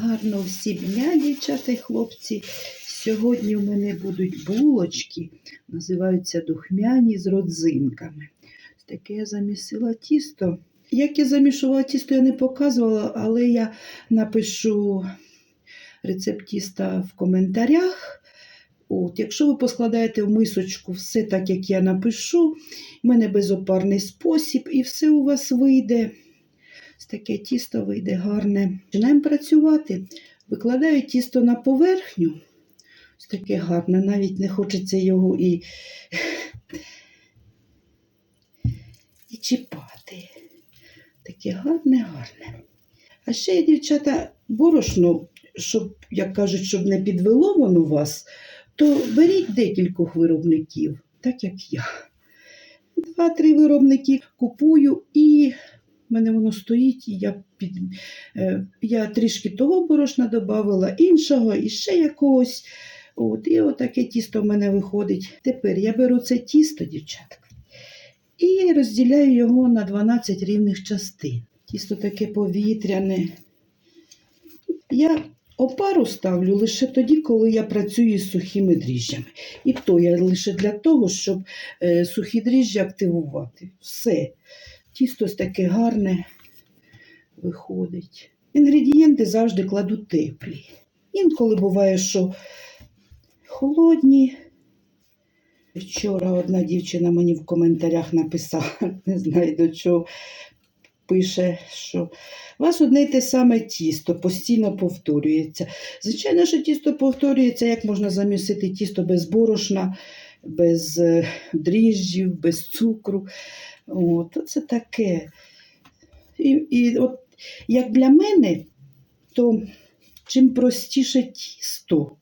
Гарно всі дня, дівчата і хлопці. Сьогодні у мене будуть булочки, називаються духмяні з родзинками. Таке я замісила тісто. Як я замішувала тісто, я не показувала, але я напишу рецепт тіста в коментарях. От, якщо ви поскладаєте в мисочку все так, як я напишу, в мене безопарний спосіб, і все у вас вийде. Ось таке тісто вийде гарне. Починаємо працювати. Викладаю тісто на поверхню. Ось таке гарне, навіть не хочеться його і, і чіпати. Таке гарне, гарне. А ще є, дівчата, борошно, щоб, як кажуть, щоб не підвело воно вас, то беріть декількох виробників, так як я. Два-три виробники купую і в мене воно стоїть, і я, під, е, я трішки того борошна додавала, іншого і ще якогось. От, і отаке тісто в мене виходить. Тепер я беру це тісто, дівчатка, і розділяю його на 12 рівних частин. Тісто таке повітряне. Я опару ставлю лише тоді, коли я працюю з сухими дріжджами. І то я лише для того, щоб е, сухі дріжджі активувати. Все. Тісто таке гарне виходить. Інгредієнти завжди кладу теплі. Інколи буває, що холодні. Вчора одна дівчина мені в коментарях написала, не знаю до чого, пише, що у вас одне й те саме тісто постійно повторюється. Звичайно, що тісто повторюється, як можна замісити тісто без борошна, без е, дріжджів, без цукру. От, це таке. І, і от, як для мене, то чим простіше тісто,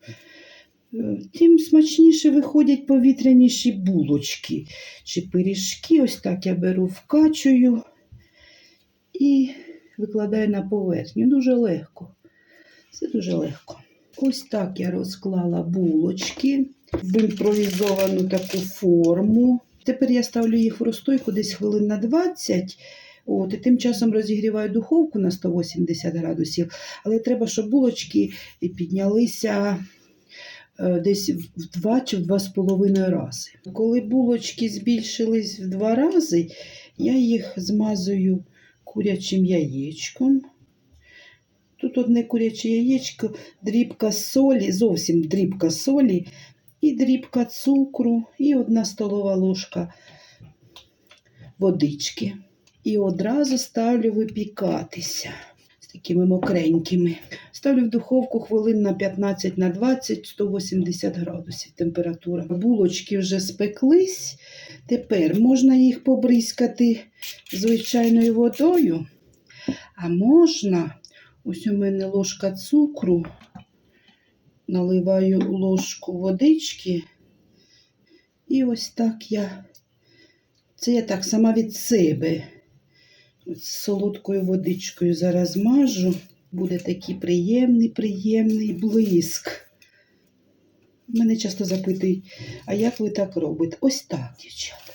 е, тим смачніше виходять повітряніші булочки чи пиріжки. Ось так я беру, вкачую і викладаю на поверхню. Дуже легко. Це дуже легко. Ось так я розклала булочки в імпровізовану таку форму. Тепер я ставлю їх в розстойку десь хвилин на 20. От, і тим часом розігріваю духовку на 180 градусів, але треба, щоб булочки піднялися е, десь в 2 чи в 2,5 рази. Коли булочки збільшились в 2 рази, я їх змазую курячим яєчком. Тут одне куряче яєчко, дрібка солі, зовсім дрібка солі, і дрібка цукру, і одна столова ложка водички. І одразу ставлю випікатися з такими мокренькими. Ставлю в духовку хвилин на 15 на 20, 180 градусів температура. Булочки вже спеклись. Тепер можна їх побризкати звичайною водою, а можна, ось у мене ложка цукру, наливаю ложку водички. І ось так я, це я так сама від себе. З солодкою водичкою зараз мажу. Буде такий приємний, приємний блиск. Мене часто запитують, а як ви так робите? Ось так, дівчата.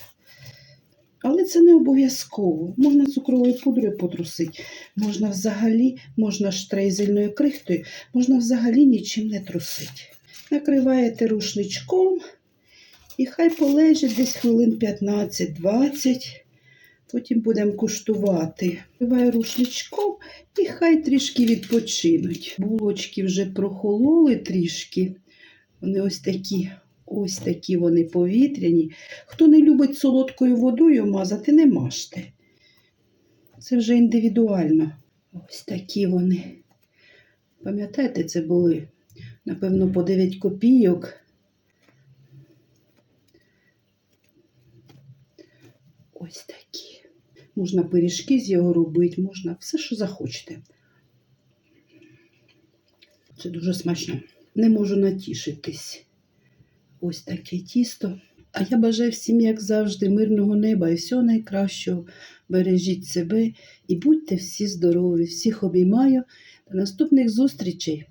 Але це не обов'язково. Можна цукровою пудрою потрусити, можна взагалі, можна штрейзельною крихтою, можна взагалі нічим не трусити. Накриваєте рушничком і хай полежить десь хвилин 15-20. Потім будемо куштувати. Накриваю рушничком і хай трішки відпочинуть. Булочки вже прохололи трішки. Вони ось такі, ось такі вони повітряні. Хто не любить солодкою водою мазати, не мажте. Це вже індивідуально. Ось такі вони. Пам'ятаєте, це були, напевно, по 9 копійок. Ось такі. Можна пиріжки з його робити, можна все, що захочете. Це дуже смачно. Не можу натішитись. Ось таке тісто. А я бажаю всім, як завжди, мирного неба і всього найкращого. Бережіть себе і будьте всі здорові. Всіх обіймаю. До наступних зустрічей!